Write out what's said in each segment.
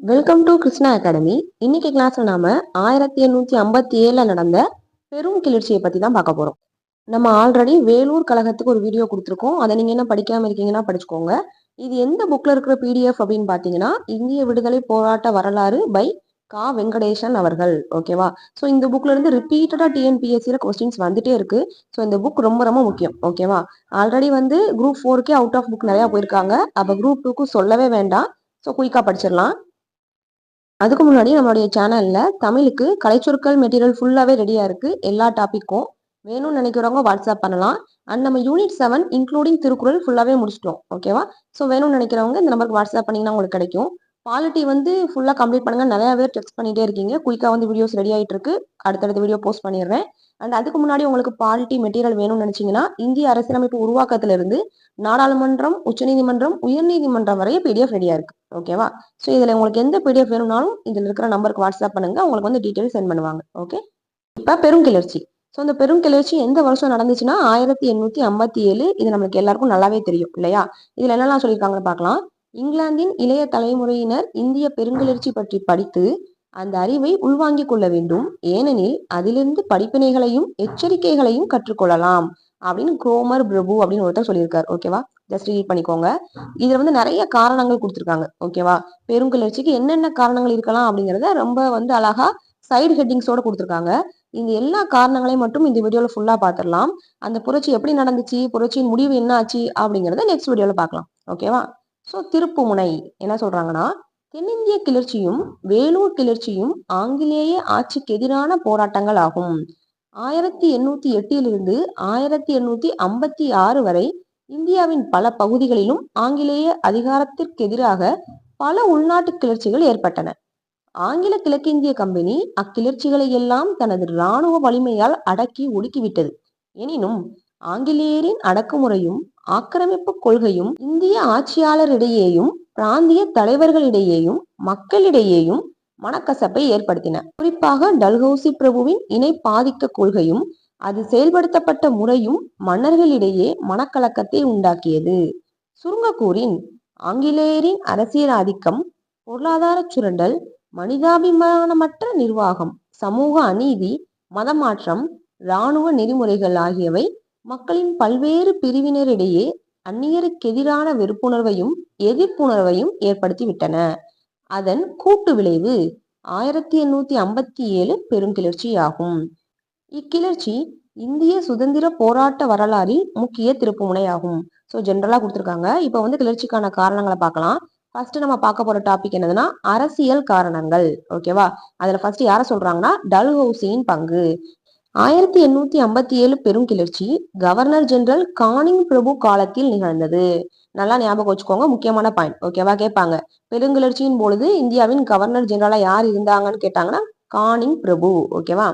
Welcome to Krishna academy இன்னைக்கு கிளாஸ்ல நாம ஆயிரத்தி எண்ணூத்தி ஐம்பத்தி ஏழுல நடந்த பெரும் கிளர்ச்சியை பத்தி தான் பார்க்க போறோம். நம்ம ஆல்ரெடி வேலூர் கழகத்துக்கு ஒரு வீடியோ கொடுத்துருக்கோம். அதை நீங்க என்ன படிக்காம இருக்கீங்கன்னா படிச்சுக்கோங்க. இது எந்த புக்ல இருக்கிற பிடிஎஃப் அப்படின்னு பாத்தீங்கன்னா இந்திய விடுதலை போராட்ட வரலாறு பை கா. வெங்கடேசன் அவர்கள். ஓகேவா ஸோ இந்த புக்ல இருந்து ரிப்பீட்டடா டிஎன்பிஎஸ்சியில கொஸ்டின்ஸ் வந்துட்டே இருக்கு. ஸோ இந்த புக் ரொம்ப ரொம்ப முக்கியம். ஓகேவா ஆல்ரெடி வந்து குரூப் ஃபோருக்கே அவுட் ஆஃப் புக் நிறைய போயிருக்காங்க. அப்ப குரூப் டூக்கு சொல்லவே வேண்டாம். ஸோ குயிக்கா படிச்சிடலாம். அதுக்கு முன்னாடி நம்மளுடைய சேனல்ல தமிழுக்கு கலைச்சொற்கள் மெட்டீரியல் ஃபுல்லாவே ரெடியா இருக்கு. எல்லா டாபிக்கும் வேணும்னு நினைக்கிறவங்க வாட்ஸ்அப் பண்ணலாம். அண்ட் நம்ம யூனிட் செவன் இன்க்ளூடிங் திருக்குறள் ஃபுல்லாவே முடிச்சிட்டோம். ஓகேவா ஸோ வேணும்னு நினைக்கிறவங்க இந்த நம்பருக்கு வாட்ஸ்அப் பண்ணீங்கன்னா உங்களுக்கு கிடைக்கும். பாலிட்டி வந்து ஃபுல்லாக கம்ப்ளீட் பண்ணுங்க. நிறையா பேர் டெக்ஸ்ட் பண்ணிகிட்டே இருக்கீங்க. குயிக்காக வந்து வீடியோஸ் ரெடி ஆகிட்டு இருக்கு அடுத்தடுத்த வீடியோ போஸ்ட் பண்ணிடுறேன். அண்ட் அதுக்கு முன்னாடி உங்களுக்கு பாலிட்டி மெட்டீரியல் வேணும்னு நினச்சிங்கன்னா இந்திய அரசியலமைப்பு உருவாக்கத்திலிருந்து நாடாளுமன்றம் உச்சநீதிமன்றம் உயர்நீதிமன்றம் வரைய பிடிஎஃப் ரெடியாக இருக்கு. ஓகேவா ஸோ இதில் உங்களுக்கு எந்த பிடிஎஃப் வேணும்னாலும் இதில் இருக்கிற நம்பருக்கு வாட்ஸ்அப் பண்ணுங்கள் உங்களுக்கு வந்து டீட்டெயில் சென்ட் பண்ணுவாங்க. ஓகே இப்ப பெருங்கிளர்ச்சி ஸோ இந்த பெருங்கிளர்ச்சி எந்த வருஷம் நடந்துச்சுன்னா ஆயிரத்தி எண்ணூற்றி ஐம்பத்தி ஏழு. இது நம்மளுக்கு எல்லாருக்கும் நல்லாவே தெரியும். இல்லையா? இதில் என்னெல்லாம் சொல்லியிருக்காங்கன்னு பார்க்கலாம். இங்கிலாந்தின் இளைய தலைமுறையினர் இந்திய பெருங்கிளர்ச்சி பற்றி படித்து அந்த அறிவை உள்வாங்கிக் கொள்ள வேண்டும். ஏனெனில் அதிலிருந்து படிப்பினைகளையும் எச்சரிக்கைகளையும் கற்றுக்கொள்ளலாம் அப்படின்னு குரோமர் பிரபு அப்படின்னு ஒருத்தர் சொல்லியிருக்காரு. ஓகேவா ஜஸ்ட் ரீட் பண்ணிக்கோங்க. இதுல வந்து நிறைய காரணங்கள் கொடுத்துருக்காங்க. ஓகேவா பெருங்கிளர்ச்சிக்கு என்னென்ன காரணங்கள் இருக்கலாம் அப்படிங்கறத ரொம்ப வந்து அழகா சைடு ஹெட்டிங்ஸோட கொடுத்துருக்காங்க. இந்த எல்லா காரணங்களையும் மட்டும் இந்த வீடியோல ஃபுல்லா பாத்திரலாம். அந்த புரட்சி எப்படி நடந்துச்சு? புரட்சியின் முடிவு என்ன ஆச்சு அப்படிங்கறத நெக்ஸ்ட் வீடியோல பார்க்கலாம் ஓகேவா ஸோ திருப்புமுனை என்ன சொல்றாங்கன்னா தென்னிந்திய கிளர்ச்சியும் வேலூர் கிளர்ச்சியும் ஆங்கிலேய ஆட்சிக்கு எதிரான போராட்டங்கள் ஆகும். ஆயிரத்தி எண்ணூத்தி எட்டிலிருந்து ஆயிரத்தி எண்ணூத்தி ஐம்பத்தி ஆறு வரை இந்தியாவின் பல பகுதிகளிலும் ஆங்கிலேய அதிகாரத்திற்கு எதிராக பல உள்நாட்டு கிளர்ச்சிகள் ஏற்பட்டன. ஆங்கில கிழக்கிந்திய கம்பெனி அக்கிளர்ச்சிகளை எல்லாம் தனது இராணுவ வலிமையால் அடக்கி ஒடுக்கிவிட்டது எனினும் ஆங்கிலேயரின் அடக்குமுறையும் ஆக்கிரமிப்பு கொள்கையும் இந்திய ஆட்சியாளரிடையேயும் பிராந்திய தலைவர்களிடையேயும் மக்களிடையேயும் மனக்கசப்பை ஏற்படுத்தின. குறிப்பாக டல்ஹௌசி பிரபுவின் இணை பாதிக்க கொள்கையும் அது செயல்படுத்தப்பட்ட முறையும் மன்னர்களிடையே மனக்கலக்கத்தை உண்டாக்கியது. சுருங்கக்கூறின் ஆங்கிலேயரின் அரசியல் ஆதிக்கம் பொருளாதார சுரண்டல் மனிதாபிமானமற்ற நிர்வாகம் சமூக அநீதி மதமாற்றம் இராணுவ நெறிமுறைகள் ஆகியவை மக்களின் பல்வேறு பிரிவினரிடையே அந்நியருக்கெதிரான வெறுப்புணர்வையும் எதிர்ப்புணர்வையும் ஏற்படுத்திவிட்டன. அதன் கூட்டு விளைவு ஆயிரத்தி எண்ணூத்தி ஐம்பத்தி ஏழு பெருங்கிளர்ச்சி ஆகும் இக்கிளர்ச்சி இந்திய சுதந்திர போராட்ட வரலாறில் முக்கிய திருப்புமுனையாகும். ஸோ ஜென்ரலா கொடுத்துருக்காங்க. இப்போ வந்து கிளர்ச்சிக்கான காரணங்களை பார்க்கலாம். ஃபர்ஸ்ட் நம்ம பார்க்க போற டாபிக் என்னதுன்னா அரசியல் காரணங்கள். ஓகேவா அதுல ஃபர்ஸ்ட் யார சொல்றாங்கன்னா டல்ஹவுசியின் பங்கு. ஆயிரத்தி எண்ணூத்தி ஐம்பத்தி ஏழு பெரும் கிளர்ச்சி கவர்னர் ஜெனரல் கானிங் பிரபு காலத்தில் நிகழ்ந்தது. நல்லா ஞாபகம் வச்சுக்கோங்க முக்கியமான பாயிண்ட் ஓகேவா கேட்பாங்க. பெருங்கிளர்ச்சியின் பொழுது இந்தியாவின் கவர்னர் ஜெனரலா யார் இருந்தாங்கன்னு கேட்டாங்கன்னா கானிங் பிரபு. ஓகேவா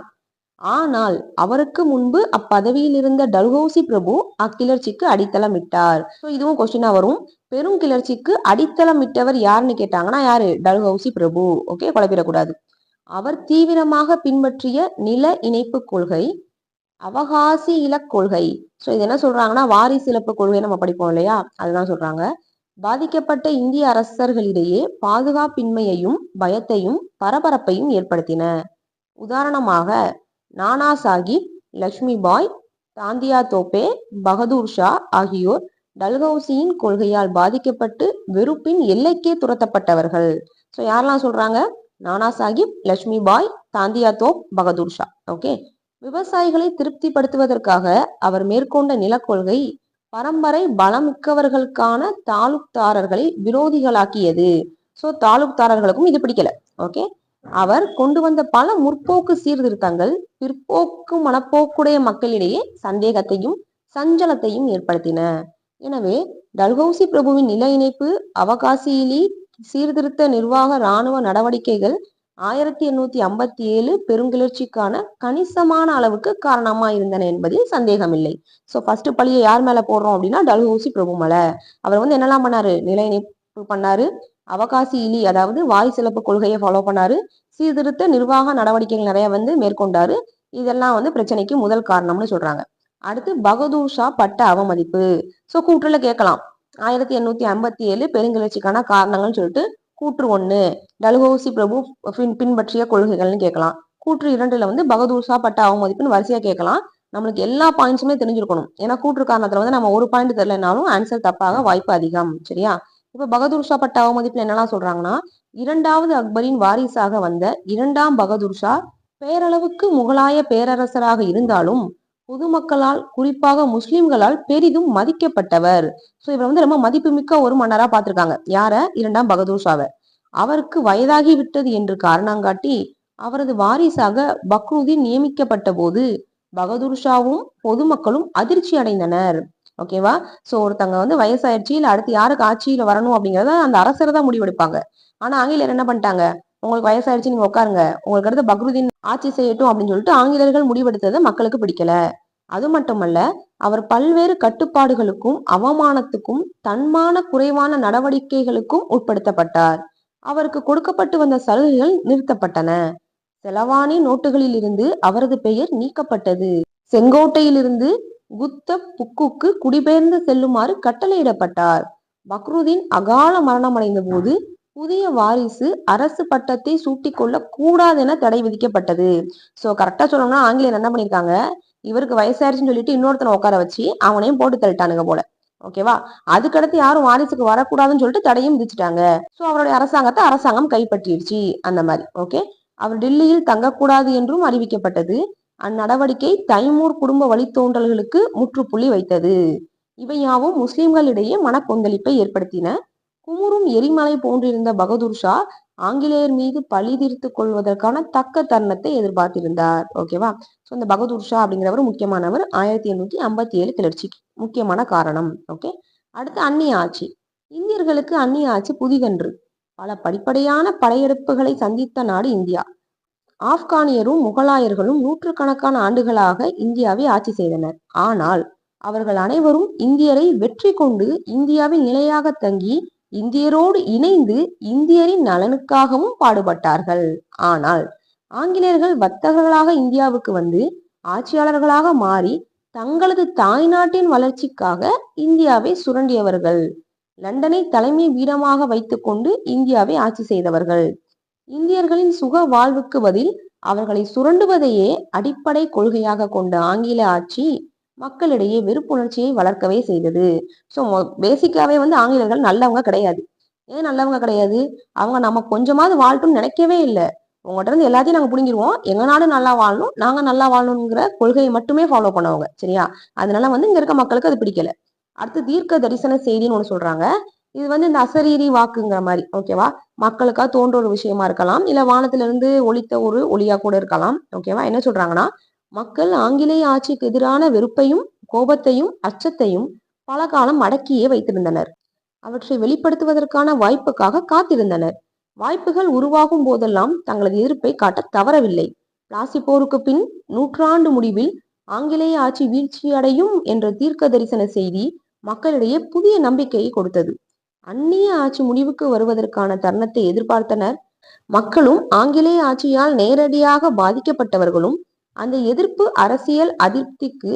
ஆனால் அவருக்கு முன்பு அப்பதவியில் இருந்த டல்ஹௌசி பிரபு அக்கிளர்ச்சிக்கு அடித்தளம் விட்டார் ஸோ இதுவும் கொஸ்டினா வரும். பெரும் கிளர்ச்சிக்கு அடித்தளம் இட்டவர் யாருன்னு கேட்டாங்கன்னா யாரு? டல்ஹௌசி பிரபு. ஓகே குழப்பிடக்கூடாது. அவர் தீவிரமாக பின்பற்றிய நில இணைப்பு கொள்கை அவகாசி இலக் கொள்கை. ஸோ இது என்ன சொல்றாங்கன்னா வாரிசு இழப்பு கொள்கை நம்ம படிப்போம் இல்லையா? அதுதான் சொல்றாங்க. பாதிக்கப்பட்ட இந்திய அரசர்களிடையே பாதுகாப்பின்மையையும் பயத்தையும் பரபரப்பையும் ஏற்படுத்தின. உதாரணமாக நானா சாஹிப் லக்ஷ்மி பாய் தாந்தியா தோப்பே பகதூர் ஷா ஆகியோர் டல்ஹவுசியின் கொள்கையால் பாதிக்கப்பட்டு வெறுப்பின் எல்லைக்கே துரத்தப்பட்டவர்கள். ஸோ யாரெல்லாம் சொல்றாங்க? நானா சாஹிப் லட்சுமி பாய் தாந்தியா தோப் பகதூர் ஷா. ஓகே? விவசாயிகளை திருப்திப்படுத்துவதற்காக அவர் மேற்கொண்ட நிலக்கொள்கை பரம்பரை பலமிக்கவர்களுக்கான தாலுக்தாரர்களை விரோதிகளாக்கியது. ஸோ தாலுக்தாரர்களுக்கும் இது பிடிக்கல. ஓகே? அவர் கொண்டு வந்த பல முற்போக்கு சீர்திருத்தங்கள் பிற்போக்கு மனப்போக்குடைய மக்களிடையே சந்தேகத்தையும் சஞ்சலத்தையும் ஏற்படுத்தின. எனவே டல்ஹௌசி பிரபுவின் நில இணைப்பு அவகாசியிலி சீர்திருத்த நிர்வாக இராணுவ நடவடிக்கைகள் ஆயிரத்தி எண்ணூத்தி ஐம்பத்தி ஏழு பெருங்கிளர்ச்சிக்கான கணிசமான அளவுக்கு காரணமா இருந்தன என்பதில் சந்தேகமில்லை. சோ ஃபர்ஸ்ட் பழியை யார் மேல போடுறோம் அப்படின்னா டல்ஹூசி பிரபு மலை அவர் வந்து என்னெல்லாம் பண்ணாரு? நிலை இணைப்பு பண்ணாரு. அவகாசி இலி அதாவது வாய் சிலப்பு கொள்கையை ஃபாலோ பண்ணாரு. சீர்திருத்த நிர்வாக நடவடிக்கைகள் நிறைய வந்து மேற்கொண்டாரு. இதெல்லாம் வந்து பிரச்சனைக்கு முதல் காரணம்னு சொல்றாங்க. அடுத்து பகதூர் ஷா பட்ட அவமதிப்பு. சோ கூற்றுல கேட்கலாம். ஆயிரத்தி எண்ணூத்தி ஐம்பத்தி ஏழு பெருங்கிளர்ச்சிக்கான காரணங்கள்னு சொல்லிட்டு கூற்று ஒன்று டல்ஹௌசி பிரபு பின்- பின்பற்றிய கொள்கைகள்னு கேட்கலாம். கூற்று இரண்டுல வந்து பகதூர் ஷா பட்ட அவமதிப்புன்னு வரிசையா கேட்கலாம். நம்மளுக்கு எல்லா பாயிண்ட்ஸுமே தெரிஞ்சிருக்கணும். ஏன்னா கூற்று காரணத்துல வந்து நம்ம ஒரு பாயிண்ட் தெரியலனாலும் ஆன்சர் தப்பாக வாய்ப்பு அதிகம். சரியா? இப்ப பகதூர் ஷா பட்ட அவமதிப்புல என்னெல்லாம் சொல்றாங்கன்னா இரண்டாவது அக்பரின் வாரிசாக வந்த இரண்டாம் பகதூர்ஷா பேரளவுக்கு முகலாய பேரரசராக இருந்தாலும் பொதுமக்களால் குறிப்பாக முஸ்லிம்களால் பெரிதும் மதிக்கப்பட்டவர். ஸோ இவர் வந்து ரொம்ப மதிப்புமிக்க ஒரு மன்னரா பார்த்திருக்காங்க. யார? இரண்டாம் பகதூர் ஷாவை அவருக்கு வயதாகி விட்டது என்று காரணங்காட்டி அவரது வாரிசாக பக்ருதீன் நியமிக்கப்பட்ட போது பகதூர் ஷாவும் பொதுமக்களும் அதிர்ச்சி அடைந்தனர். ஓகேவா சோ ஒருத்தங்க வந்து வயசாயிடுச்சு இல்ல அடுத்து யாருக்கு ஆட்சியில வரணும் அப்படிங்கறத அந்த அரசர் தான் முடிவெடுப்பாங்க. ஆனா ஆங்கிலேயர் என்ன பண்ணிட்டாங்க? உங்களுக்கு வயசாயிடுச்சு நீங்க உட்காருங்க. உங்களுக்கு அடுத்து பக்ருதீன் ஆட்சி செய்யட்டும் அப்படின்னு சொல்லிட்டு ஆங்கிலேயர்கள் முடிவெடுத்தது மக்களுக்கு பிடிக்கல. அது மட்டுமல்ல அவர் பல்வேறு கட்டுப்பாடுகளுக்கும் அவமானத்துக்கும் தன்மான குறைவான நடவடிக்கைகளுக்கும் உட்படுத்தப்பட்டார். அவருக்கு கொடுக்கப்பட்டு வந்த சலுகைகள் நிறுத்தப்பட்டன. செலவானி நோட்டுகளில் இருந்து அவரது பெயர் நீக்கப்பட்டது. செங்கோட்டையிலிருந்து குத்த புக்குக்கு குடிபெயர்ந்து செல்லுமாறு கட்டளையிடப்பட்டார். பக்ருதீன் அகால மரணமடைந்த போது புதிய வாரிசு அரசு பட்டத்தை சூட்டிக்கொள்ள கூடாதென தடை விதிக்கப்பட்டது. சோ கரெக்டா சொல்லணும்னா ஆங்கிலேயர் என்ன பண்ணிருக்காங்க? இவருக்கு வயசாயிருச்சுன்னு சொல்லிட்டு இன்னொருத்தனை உட்கார வச்சு அவனையும் போட்டு தள்ளிட்டானுங்க போல. ஓகேவா அதுக்கடுத்து யாரும் வாரிசுக்கு வரக்கூடாதுன்னு சொல்லிட்டு தடையும் விதிச்சிட்டாங்க. சோ அவருடைய அரசாங்கத்தை அரசாங்கம் கைப்பற்றிடுச்சு. அந்த மாதிரி. ஓகே அவர் டெல்லியில் தங்கக்கூடாது என்றும் அறிவிக்கப்பட்டது. அந்நடவடிக்கை தைமூர் குடும்ப வழித்தோன்றல்களுக்கு முற்றுப்புள்ளி வைத்தது. இவையாவும் முஸ்லிம்களிடையே மனக்கொந்தளிப்பை ஏற்படுத்தின குமுறும் எரிமலை போன்றிருந்த பகதூர் ஷா ஆங்கிலேயர் மீது பழி தீர்த்து கொள்வதற்கான தக்க தருணத்தை எதிர்பார்த்திருந்தார். ஓகேவா ஸோ இந்த பகதூர் ஷா அப்படிங்கிறவர் முக்கியமானவர். ஆயிரத்தி எண்ணூத்தி ஐம்பத்தி ஏழு கிளர்ச்சிக்கு முக்கியமான காரணம். ஓகே அடுத்து அந்நிய ஆட்சி. இந்தியர்களுக்கு அந்நிய ஆட்சி புதிதன்று. பல படிப்படியான படையெடுப்புகளை சந்தித்த நாடு இந்தியா. ஆப்கானியரும் முகலாயர்களும் நூற்றுக்கணக்கான ஆண்டுகளாக இந்தியாவை ஆட்சி செய்தனர். ஆனால் அவர்கள் அனைவரும் இந்தியரை வெற்றி கொண்டு இந்தியாவில் நிலையாக தங்கி இந்தியரோடு இணைந்து இந்தியரின் நலனுக்காகவும் பாடுபட்டார்கள். ஆனால் ஆங்கிலேயர்கள் வர்த்தகர்களாக இந்தியாவுக்கு வந்து ஆட்சியாளர்களாக மாறி தங்களது தாய்நாட்டின் வளர்ச்சிக்காக இந்தியாவை சுரண்டியவர்கள். லண்டனை தலைமை வீடமாக வைத்துக்கொண்டு இந்தியாவை ஆட்சி செய்தவர்கள். இந்தியர்களின் சுக வாழ்வுக்கு பதில் அவர்களை சுரண்டுவதையே அடிப்படை கொள்கையாக கொண்ட ஆங்கில ஆட்சி மக்களிடையே வெறுப்புணர்ச்சியை வளர்க்கவே செய்தது. ஸோ பேசிக்காவே வந்து ஆங்கிலேயர்கள் நல்லவங்க கிடையாது. ஏன் நல்லவங்க கிடையாது? அவங்க நம்ம கொஞ்சமாவது வாழட்டும்னு நினைக்கவே இல்லை. உங்கள்கிட்ட இருந்து எல்லாத்தையும் நாங்கள் புடுங்கிடுவோம் எங்க நாடு நல்லா வாழணும் நாங்க நல்லா வாழணுங்கிற கொள்கையை மட்டுமே ஃபாலோ பண்ணவங்க சரியா? அதனால வந்து இங்க இருக்க மக்களுக்கு அது பிடிக்கல. அடுத்து தீர்க்க தரிசன செய்தின்னு ஒன்று சொல்றாங்க. இது வந்து இந்த அசரீரி வாக்குங்கிற மாதிரி ஓகேவா மக்களுக்காக தோன்ற ஒரு விஷயமா இருக்கலாம். இல்ல வானத்துல இருந்து ஒரு ஒளியா கூட இருக்கலாம் ஓகேவா என்ன சொல்றாங்கன்னா மக்கள் ஆங்கிலேய ஆட்சிக்கு எதிரான வெறுப்பையும் கோபத்தையும் அச்சத்தையும் பல காலம் அடக்கியே வைத்திருந்தனர். அவற்றை வெளிப்படுத்துவதற்கான வாய்ப்புக்காக காத்திருந்தனர். வாய்ப்புகள் உருவாகும் போதெல்லாம் தங்களது எதிர்ப்பை காட்ட தவறவில்லை. பிளாசி போருக்கு பின் நூற்றாண்டு முடிவில் ஆங்கிலேய ஆட்சி வீழ்ச்சியடையும் என்ற தீர்க்க தரிசன செய்தி மக்களிடையே புதிய நம்பிக்கையை கொடுத்தது. அந்நிய ஆட்சி முடிவுக்கு வருவதற்கான தருணத்தை எதிர்பார்த்தனர். மக்களும் ஆங்கிலேய ஆட்சியால் நேரடியாக பாதிக்கப்பட்டவர்களும் அந்த எதிர்ப்பு அரசியல் அதிருப்திக்கு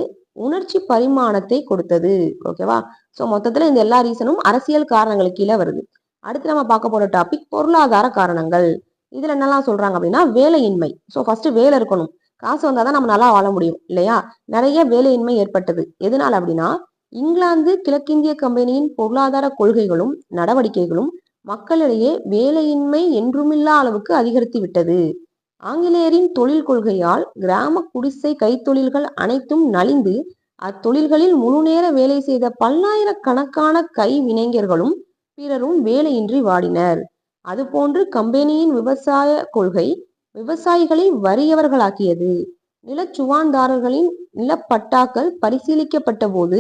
உணர்ச்சி பரிமாணத்தை கொடுத்தது. ஓகேவா ஸோ மொத்தத்துல இந்த எல்லா ரீசனும் அரசியல் காரணங்களுக்கு கீழே வருது. அடுத்து நம்ம பார்க்க போற டாபிக் பொருளாதார காரணங்கள். இதுல என்னெல்லாம் சொல்றாங்க அப்படின்னா வேலையின்மை. ஸோ ஃபர்ஸ்ட் வேலை இருக்கணும். காசு வந்தாதான் நம்ம நல்லா வாழ முடியும் இல்லையா? நிறைய வேலையின்மை ஏற்பட்டது. எதனால அப்படின்னா இங்கிலாந்து கிழக்கிந்திய கம்பெனியின் பொருளாதார கொள்கைகளும் நடவடிக்கைகளும் மக்களிடையே வேலையின்மை என்றுமில்லா அளவுக்கு அதிகரித்து விட்டது. ஆங்கிலேயரின் தொழில் கொள்கையால் கிராம குடிசை கைத்தொழில்கள் அனைத்தும் நலிந்து அத்தொழில்களில் முழுநேர வேலை செய்த பல்லாயிரக்கணக்கான கைவினைஞர்களும் பிறரும் வேலையின்றி வாடினர். அதுபோன்று கம்பெனியின் விவசாய கொள்கை விவசாயிகளை வறியவர்களாக்கியது. நிலச்சுவான்தாரர்களின் நிலப்பட்டாக்கள் பரிசீலிக்கப்பட்ட போது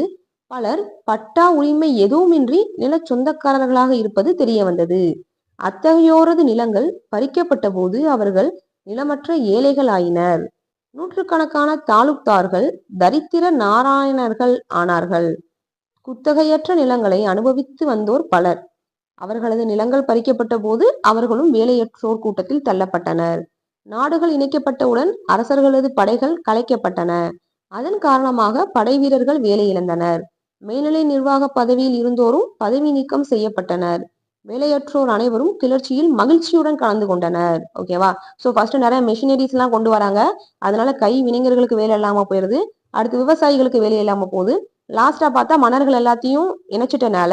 பலர் பட்டா உரிமை எதுவுமின்றி நில சொந்தக்காரர்களாக இருப்பது தெரிய வந்தது அத்தகையோரது நிலங்கள் பறிக்கப்பட்ட போது அவர்கள் நிலமற்ற ஏழைகள் ஆயினர் நூற்றுக்கணக்கான தாலுக்தார்கள் தரித்திர நாராயணர்கள் ஆனார்கள். குத்தகையற்ற நிலங்களை அனுபவித்து வந்தோர் பலர். அவர்களது நிலங்கள் பறிக்கப்பட்ட போது அவர்களும் வேலையற்றோர் கூட்டத்தில் தள்ளப்பட்டனர். நாடுகள் இணைக்கப்பட்டவுடன் அரசர்களது படைகள் கலைக்கப்பட்டன. அதன் காரணமாக படை வீரர்கள் வேலை இழந்தனர் மேல்நிலை நிர்வாக பதவியில் இருந்தோரும் பதவி நீக்கம் செய்யப்பட்டனர். வேலையற்றோர் அனைவரும் கிளர்ச்சியில் மகிழ்ச்சியுடன் கலந்து கொண்டனர். ஓகேவா ஸோ ஃபர்ஸ்ட் நிறைய மெஷினரிஸ் எல்லாம் கொண்டு வராங்க. அதனால கை வினைஞர்களுக்கு வேலை இல்லாம போயிருது. அடுத்து விவசாயிகளுக்கு வேலை இல்லாம போகுது. லாஸ்டா பார்த்தா மன்னர்கள் எல்லாத்தையும் இணைச்சிட்டனால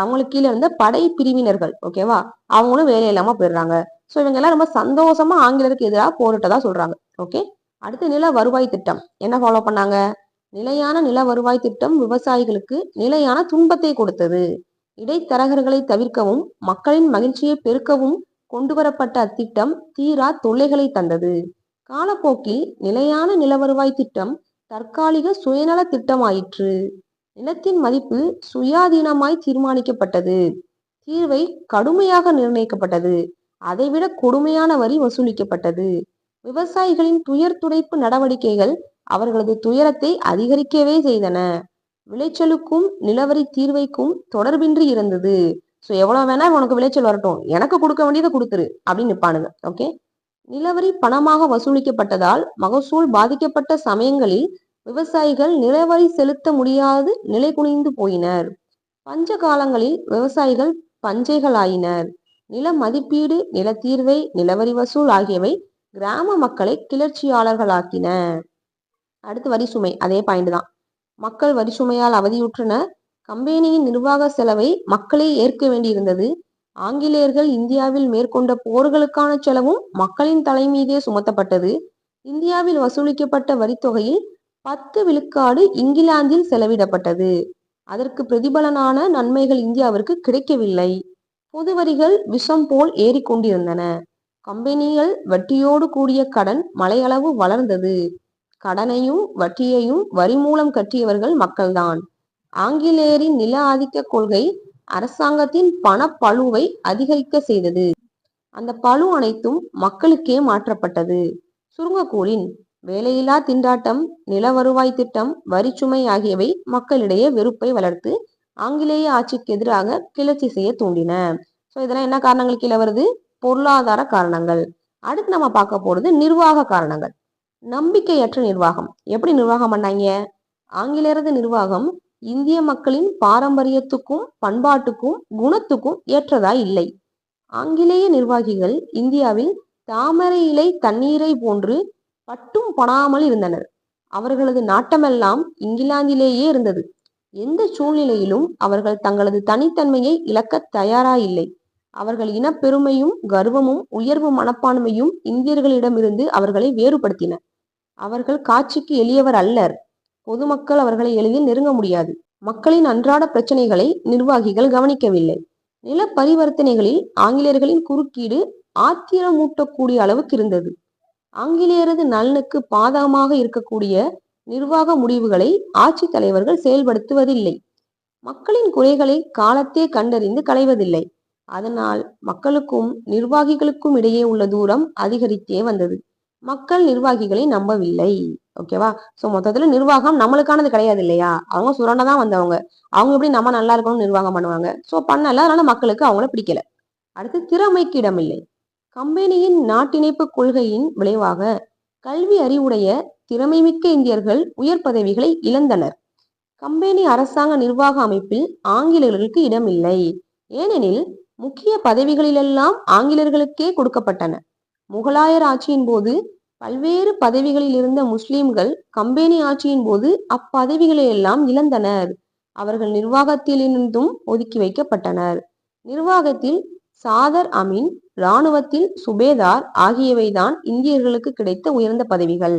அவங்களுக்கு கீழே இருந்த படை பிரிவினர்கள் ஓகேவா அவங்களும் வேலை இல்லாம போயிடுறாங்க. ஸோ இவங்க எல்லாம் ரொம்ப சந்தோஷமா ஆங்கிலருக்கு எதிராக போரிட்டதா சொல்றாங்க. ஓகே அடுத்து நில வருவாய் திட்டம். என்ன ஃபாலோ பண்ணாங்க? நிலையான நில வருவாய் திட்டம் விவசாயிகளுக்கு நிலையான துன்பத்தை கொடுத்தது. இடைத்தரகர்களை தவிர்க்கவும் மக்களின் மகிழ்ச்சியை பெருக்கவும் கொண்டுவரப்பட்ட அத்திட்டம் தீரா தொல்லைகளை தந்தது. காலப்போக்கில் நிலையான நில வருவாய் திட்டம் தற்காலிக சுயநல திட்டமாயிற்று. நிலத்தின் மதிப்பு சுயாதீனமாய் தீர்மானிக்கப்பட்டது. தீர்வை கடுமையாக நிர்ணயிக்கப்பட்டது. அதைவிட கொடுமையான வரி வசூலிக்கப்பட்டது. விவசாயிகளின் துயர் துடைப்பு நடவடிக்கைகள் அவர்களது துயரத்தை அதிகரிக்கவே செய்தன. விளைச்சலுக்கும் நிலவரி தீர்வைக்கும் தொடர்பின்றி இருந்தது. ஸோ எவ்வளவு வேணா உனக்கு விளைச்சல் வரட்டும். எனக்கு கொடுக்க வேண்டியதை கொடுத்துரு அப்படின்னு நிப்பானுங்க. ஓகே நிலவரி பணமாக வசூலிக்கப்பட்டதால் மகசூல் பாதிக்கப்பட்ட சமயங்களில் விவசாயிகள் நிலவரி செலுத்த முடியாது நிலை குனிந்து போயினர். பஞ்ச காலங்களில் விவசாயிகள் பஞ்சைகளாயினர். நில மதிப்பீடு நிலத்தீர்வை நிலவரி வசூல் ஆகியவை கிராம மக்களை கிளர்ச்சியாளர்களாக்கின. அடுத்து வரி சுமை அதே பாயிண்ட் தான். மக்கள் வரி சுமையால் அவதியுற்றனர் கம்பெனியின் நிர்வாக செலவை மக்களே ஏற்க வேண்டியிருந்தது. ஆங்கிலேயர்கள் இந்தியாவில் மேற்கொண்ட போர்களுக்கான செலவும் மக்களின் தலைமீதே சுமத்தப்பட்டது. இந்தியாவில் வசூலிக்கப்பட்ட வரித்தொகையில் பத்து விழுக்காடு இங்கிலாந்தில் செலவிடப்பட்டது. அதற்கு பிரதிபலனான நன்மைகள் இந்தியாவிற்கு கிடைக்கவில்லை. பொது வரிகள் விஷம் போல் ஏறிக்கொண்டிருந்தன. கம்பெனிகள் வட்டியோடு கூடிய கடன் மலையளவு வளர்ந்தது. கடனையும் வட்டியையும் வரி மூலம் கட்டியவர்கள் மக்கள்தான். ஆங்கிலேயரின் நில ஆதிக்க கொள்கை அரசாங்கத்தின் பணப்பழுவை அதிகரிக்க செய்தது. அந்த பழு அனைத்தும் மக்களுக்கே மாற்றப்பட்டது. சுருங்கக்கூறின் வேலையில்லா திண்டாட்டம் நில வருவாய் திட்டம் வரிச்சுமை ஆகியவை மக்களிடையே வெறுப்பை வளர்த்து ஆங்கிலேய ஆட்சிக்கு எதிராக கிளர்ச்சி செய்ய தூண்டின. ஸோ இதெல்லாம் என்ன காரணங்கள் கீழே வருது? பொருளாதார காரணங்கள். அடுத்து நம்ம பார்க்க போறது நிர்வாக காரணங்கள். நம்பிக்கையற்ற நிர்வாகம். எப்படி நிர்வாகம் பண்ணாங்க? ஆங்கிலேயரது நிர்வாகம் இந்திய மக்களின் பாரம்பரியத்துக்கும் பண்பாட்டுக்கும் குணத்துக்கும் ஏற்றதா இல்லை? ஆங்கிலேய நிர்வாகிகள் இந்தியாவில் தாமரை இலை தண்ணீரை போன்று பட்டும் படாமல் இருந்தனர். அவர்களது நாட்டமெல்லாம் இங்கிலாந்திலேயே இருந்தது. எந்த சூழ்நிலையிலும் அவர்கள் தங்களது தனித்தன்மையை இழக்க தயாராயில்லை. அவர்கள் இனப்பெருமையும் கர்வமும் உயர்வு மனப்பான்மையும் இந்தியர்களிடமிருந்து அவர்களை வேறுபடுத்தின. அவர்கள் காட்சிக்கு எளியவர் அல்லர். பொதுமக்கள் அவர்களை எளிதில் நெருங்க முடியாது. மக்களின் அன்றாட பிரச்சனைகளை நிர்வாகிகள் கவனிக்கவில்லை. நில பரிவர்த்தனைகளில் ஆங்கிலேயர்களின் குறுக்கீடு ஆத்திரமூட்டக்கூடிய அளவுக்கு இருந்தது. ஆங்கிலேயரது நலனுக்கு பாதகமாக இருக்கக்கூடிய நிர்வாக முடிவுகளை ஆட்சி தலைவர்கள் செயல்படுத்துவதில்லை. மக்களின் குறைகளை காலத்தே கண்டறிந்து களைவதில்லை. அதனால் மக்களுக்கும் நிர்வாகிகளுக்கும் இடையே உள்ள தூரம் அதிகரித்தே வந்தது. மக்கள் நிர்வாகிகளை நம்பவில்லை. ஓகேவா சோ மொத்தத்துல நிர்வாகம் நம்மளுக்கானது கிடையாது இல்லையா? அவங்க சுரண்டதான் வந்தவங்க. அவங்க எப்படி நம்ம நல்லா இருக்கணும்னு நிர்வாகம் பண்ணுவாங்க? சோ பண்ணல. அதனால மக்களுக்கு அவங்கள பிடிக்கல. அடுத்து திறமைக்கு இடமில்லை கம்பெனியின் நாட்டிணைப்பு கொள்கையின் விளைவாக கல்வி அறிவுடைய திறமைமிக்க இந்தியர்கள் உயர் பதவிகளை இழந்தனர். கம்பெனி அரசாங்க நிர்வாக அமைப்பில் ஆங்கிலேயர்களுக்கு இடமில்லை. ஏனெனில் முக்கிய பதவிகளிலெல்லாம் ஆங்கிலேயர்களுக்கே கொடுக்கப்பட்டன. முகலாயர் ஆட்சியின் போது பல்வேறு பதவிகளில் இருந்த முஸ்லிம்கள் கம்பெனி ஆட்சியின் போது அப்பதவிகளை எல்லாம் இழந்தனர். அவர்கள் நிர்வாகத்திலிருந்தும் ஒதுக்கி வைக்கப்பட்டனர். நிர்வாகத்தில் சாதர் அமீன் இராணுவத்தில் சுபேதார் ஆகியவைதான் இந்தியர்களுக்கு கிடைத்த உயர்ந்த பதவிகள்.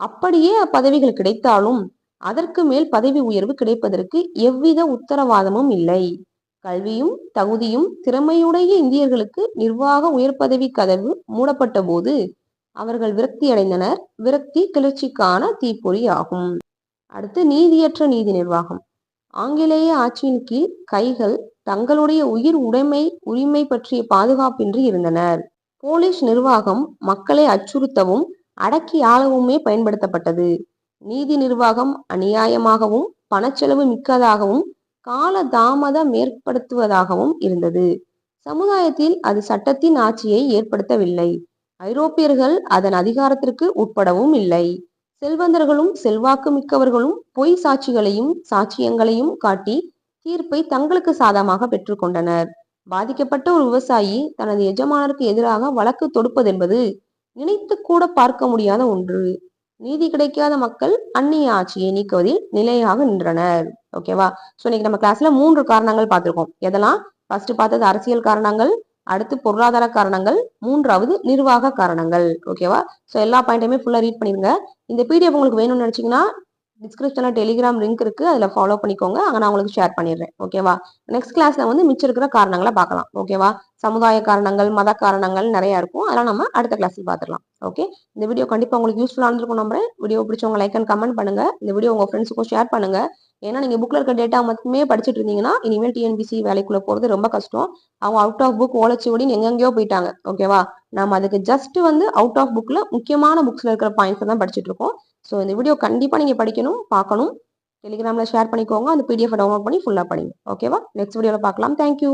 அப்படியே அப்பதவிகள் கிடைத்தாலும் அதற்கு மேல் பதவி உயர்வு கிடைப்பதற்கு எவ்வித உத்தரவாதமும் இல்லை. கல்வியும் தகுதியும் திறமையுடைய இந்தியர்களுக்கு நிர்வாக உயர் பதவி கதவு மூடப்பட்ட போது அவர்கள் விரக்தி அடைந்தனர். விரக்தி கிளர்ச்சிக்கான தீப்பொறி ஆகும். அடுத்து நீதியற்ற நீதி நிர்வாகம். ஆங்கிலேய ஆட்சியின் கீழ் கைகள் தங்களுடைய உயிர் உடைமை உரிமை பற்றிய பாதுகாப்பின்றி இருந்தனர். போலீஸ் நிர்வாகம் மக்களை அச்சுறுத்தவும் அடக்கி ஆளவுமே பயன்படுத்தப்பட்டது. நீதி நிர்வாகம் அநியாயமாகவும் பணச்செலவு மிக்கதாகவும் கால தாமதம் ஏற்படுத்துவதாகவும் இருந்தது. சமுதாயத்தில் அது சட்டத்தின் ஆட்சியை ஏற்படுத்தவில்லை. ஐரோப்பியர்கள் அதன் அதிகாரத்திற்கு உட்படவும் இல்லை. செல்வந்தர்களும் செல்வாக்கு மிக்கவர்களும் பொய் சாட்சிகளையும் சாட்சியங்களையும் காட்டி தீர்ப்பை தங்களுக்கு சாதமாக பெற்றுக்கொண்டனர் பாதிக்கப்பட்ட ஒரு விவசாயி தனது எஜமானருக்கு எதிராக வழக்கு தொடுப்பது என்பது நினைத்து கூட பார்க்க முடியாத ஒன்று. நீதி கிடைக்காத மக்கள் அந்நிய ஆட்சியை நீக்குவதில் நிலையாக நின்றனர். ஓகேவா ஸோ இன்னைக்கு நம்ம கிளாஸ்ல மூன்று காரணங்கள் பார்த்திருக்கோம். எதெல்லாம்? ஃபர்ஸ்ட் பார்த்தது அரசியல் காரணங்கள் அடுத்து பொருளாதார காரணங்கள் மூன்றாவது நிர்வாக காரணங்கள். ஓகேவா ஸோ எல்லா பாயிண்ட்டையுமே ஃபுல்லாக ரீட் பண்ணிருங்க இந்த பிடிஎஃப் உங்களுக்கு வேணும்னு நினைச்சீங்கன்னா டிஸ்கிரிப்ஷன்ல டெலிகிராம் லிங்க் இருக்கு. அதில் ஃபாலோ பண்ணிக்கோங்க. அங்கே நான் உங்களுக்கு ஷேர் பண்ணிடுறேன். ஓகேவா நெக்ஸ்ட் கிளாஸ்ல வந்து மிச்சம் இருக்கிற காரணங்களை பார்க்கலாம். ஓகேவா சமுதாய காரணங்கள் மத காரணங்கள் நிறைய இருக்கும். அதெல்லாம் நம்ம அடுத்த கிளாஸில் பார்த்துக்கலாம் ஓகே இந்த வீடியோ கண்டிப்பாக உங்களுக்கு யூஸ்ஃபுல்லாக இருந்திருக்கும் நம்புறேன். வீடியோ பிடிச்சவங்க லைக் அண்ட் கமெண்ட் பண்ணுங்க. இந்த வீடியோ உங்கள் ஃப்ரெண்ட்ஸுக்கும் ஷேர் பண்ணுங்க. ஏன்னா நீங்கள் புக்கில் இருக்க டேட்டா மட்டுமே படிச்சுட்டு இருந்தீங்கன்னா இனிமேல் டிஎன்பிசி வேலைக்குள்ளே போகிறது ரொம்ப கஷ்டம். அவங்க அவுட் ஆஃப் புக் ஓலச்சுவடின்னு எங்கெங்கயோ போயிட்டாங்க. ஓகேவா நம்ம அதுக்கு ஜஸ்ட் வந்து அவுட் ஆஃப் புக்கில் முக்கியமான புக்ஸில் இருக்கிற பாயிண்ட்ஸை தான் படிச்சுட்டு இருக்கோம். ஸோ இந்த வீடியோ கண்டிப்பாக நீங்கள் படிக்கணும் பார்க்கணும். டெலிகிராம்ல ஷேர் பண்ணிக்கோங்க. அந்த பிடிஎஃப் டவுன்லோட் பண்ணி ஃபுல்லாக படிங்க. ஓகேவா நெக்ஸ்ட் வீடியோவில் பார்க்கலாம். தேங்க்யூ